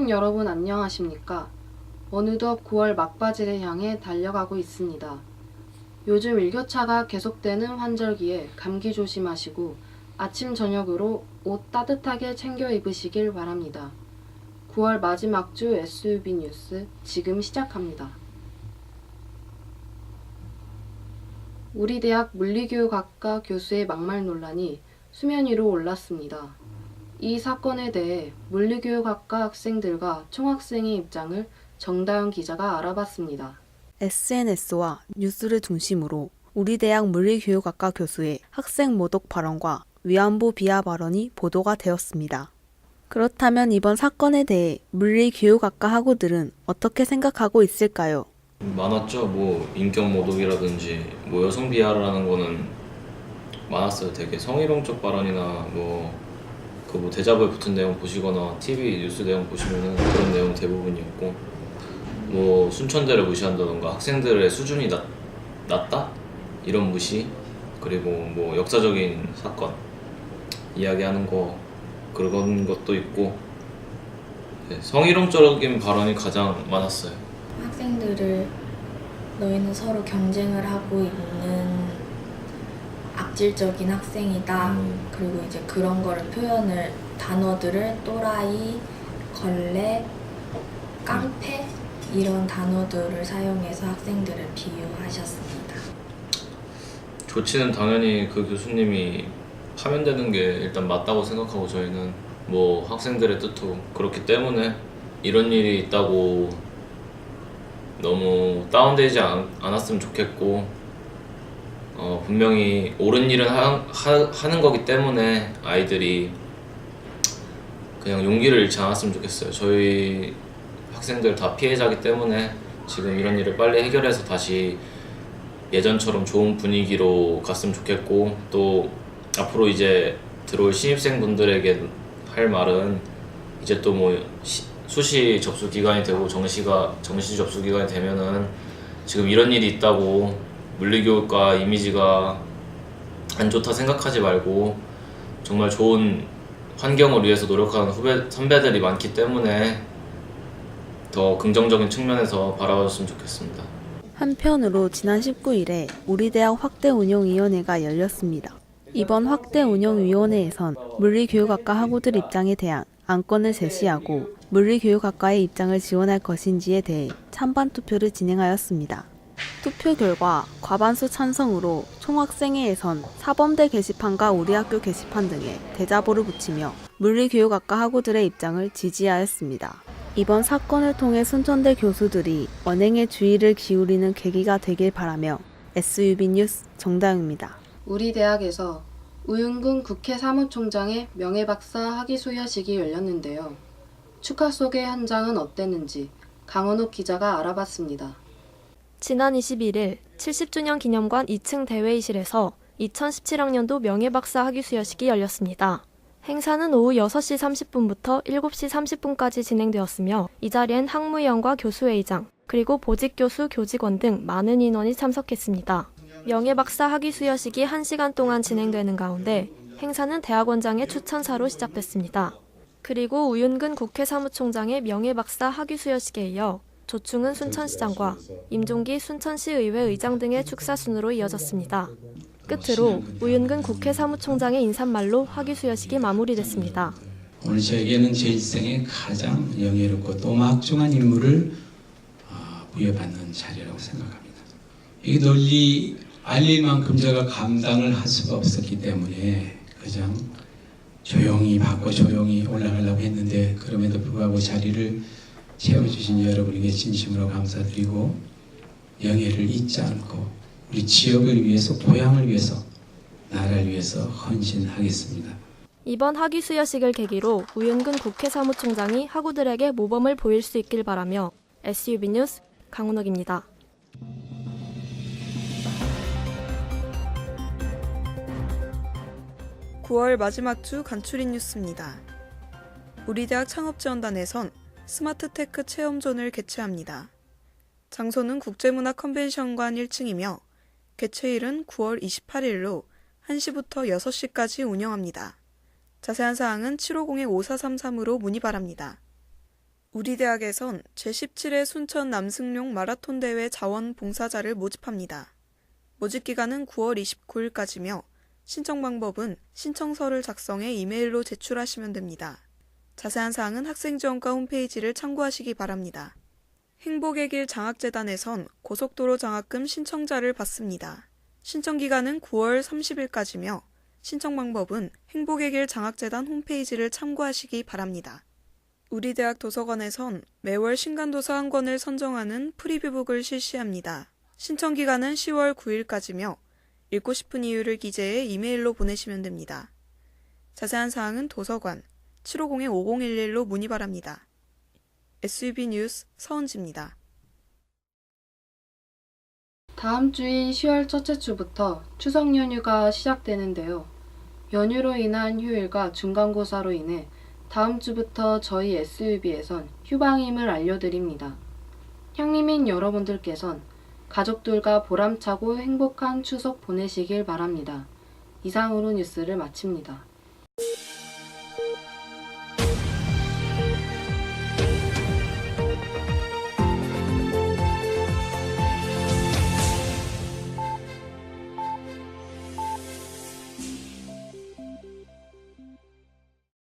시민 여러분 안녕하십니까? 어느덧 9월 막바지를 향해 달려가고 있습니다. 요즘 일교차가 계속되는 환절기에 감기 조심하시고 아침 저녁으로 옷 따뜻하게 챙겨 입으시길 바랍니다. 9월 마지막 주 SUB 뉴스 지금 시작합니다. 우리 대학 물리교육학과 교수의 막말 논란이 수면 위로 올랐습니다. 이 사건에 대해 물리교육학과 학생들과 총학생의 입장을 정다현 기자가 알아봤습니다. SNS와 뉴스를 중심으로 우리 대학 물리교육학과 교수의 학생 모독 발언과 위안부 비하 발언이 보도가 되었습니다. 그렇다면 이번 사건에 대해 물리교육학과 학우들은 어떻게 생각하고 있을까요? 많았죠. 뭐 인격 모독이라든지 뭐 여성 비하라는 거는 많았어요. 되게 성희롱적 발언이나 뭐 그 뭐 대자보에 붙은 내용 보시거나 TV 뉴스 내용 보시면은 그런 내용 대부분이었고 뭐 순천대를 무시한다던가 학생들의 수준이 낮, 낮다 이런 무시 그리고 뭐 역사적인 사건 이야기하는 거 그런 것도 있고 네, 성희롱적인 발언이 가장 많았어요. 학생들을 너희는 서로 경쟁을 하고 있는 악질적인 학생이다. 음. 그리고 이제 그런 거를 표현을 단어들을 또라이, 걸레, 깡패 이런 단어들을 사용해서 학생들을 비유하셨습니다. 조치는 당연히 그 교수님이 파면되는 게 일단 맞다고 생각하고 저희는 뭐 학생들의 뜻도 그렇기 때문에 이런 일이 있다고 너무 다운되지 않, 않았으면 좋겠고 어, 분명히 옳은 일은 하, 하, 하 는 거기 때문에 아이들이 그냥 용기를 잃지 않았으면 좋겠어요. 저희 학생들 다 피해자기 때문에 지금 이런 일을 빨리 해결해서 다시 예전처럼 좋은 분위기로 갔으면 좋겠고 또 앞으로 이제 들어올 신입생분들에게 할 말은 이제 또 뭐 수시 접수 기간이 되고 정시가 정시 접수 기간이 되면은 지금 이런 일이 있다고 물리교육과 이미지가 안 좋다 생각하지 말고 정말 좋은 환경을 위해서 노력하는 후배 선배들이 많기 때문에 더 긍정적인 측면에서 바라봤으면 좋겠습니다. 한편으로 지난 19일에 우리 대학 확대 운영위원회가 열렸습니다. 이번 확대 운영위원회에선 물리교육학과 학우들 입장에 대한 안건을 제시하고 물리교육학과의 입장을 지원할 것인지에 대해 찬반 투표를 진행하였습니다. 투표 결과 과반수 찬성으로 총학생회에선 사범대 게시판과 우리 학교 게시판 등에 대자보를 붙이며 물리교육학과 학우들의 입장을 지지하였습니다. 이번 사건을 통해 순천대 교수들이 언행에 주의를 기울이는 계기가 되길 바라며 SUB 뉴스 정다영입니다. 우리 대학에서 우윤근 국회 사무총장의 명예박사 학위 수여식이 열렸는데요. 축하 속의 현장은 어땠는지 강원욱 기자가 알아봤습니다. 지난 21일 70주년 기념관 2층 대회의실에서 2017학년도 명예박사 학위 수여식이 열렸습니다. 행사는 오후 6시 30분부터 7시 30분까지 진행되었으며 이 자리엔 학무위원과 교수회의장, 그리고 보직 교수, 교직원 등 많은 인원이 참석했습니다. 명예박사 학위 수여식이 1시간 동안 진행되는 가운데 행사는 대학원장의 추천사로 시작됐습니다. 그리고 우윤근 국회 사무총장의 명예박사 학위 수여식에 이어 조충은 순천시장과 임종기 순천시의회 의장 등의 축사 순으로 이어졌습니다. 끝으로 우윤근 국회 사무총장의 인사말로 학위 수여식이 마무리됐습니다. 오늘 저에게는 제 일생에 가장 영예롭고 또 막중한 임무를 어, 부여받는 자리라고 생각합니다. 이 널리 알릴 만큼 제가 감당을 할 수가 없었기 때문에 그냥 조용히 받고 조용히 올라가려고 했는데 그럼에도 불구하고 자리를 채워주신 여러분에게 진심으로 감사드리고 영예를 잊지 않고 우리 지역을 위해서 고향을 위해서 나라를 위해서 헌신하겠습니다. 이번 학위 수여식을 계기로 우윤근 국회 사무총장이 학우들에게 모범을 보일 수 있길 바라며 SUB 뉴스 강훈옥입니다. (9월) 마지막 주 간추린 뉴스입니다. 우리 대학 창업지원단에선 스마트테크 체험존을 개최합니다. 장소는 국제문화 컨벤션관 1층이며 개최일은 9월 28일로 1시부터 6시까지 운영합니다. 자세한 사항은 750-5433으로 문의 바랍니다. 우리 대학에선 제17회 순천 남승용 마라톤 대회 자원 봉사자를 모집합니다. 모집 기간은 9월 29일까지며 신청 방법은 신청서를 작성해 이메일로 제출하시면 됩니다. 자세한 사항은 학생지원과 홈페이지를 참고하시기 바랍니다. 행복의 길 장학재단에선 고속도로 장학금 신청자를 받습니다. 신청 기간은 9월 30일까지며 신청 방법은 행복의 길 장학재단 홈페이지를 참고하시기 바랍니다. 우리 대학 도서관에선 매월 신간도서 한 권을 선정하는 프리뷰북을 실시합니다. 신청 기간은 10월 9일까지며 읽고 싶은 이유를 기재해 이메일로 보내시면 됩니다. 자세한 사항은 도서관 750-5011로 문의 바랍니다. SUB 뉴스 서은지입니다. 다음 주인 10월 첫째 주부터 추석 연휴가 시작되는데요. 연휴로 인한 휴일과 중간고사로 인해 다음 주부터 저희 SUB에선 휴방임을 알려드립니다. 형님인 여러분들께선 가족들과 보람차고 행복한 추석 보내시길 바랍니다. 이상으로 뉴스를 마칩니다.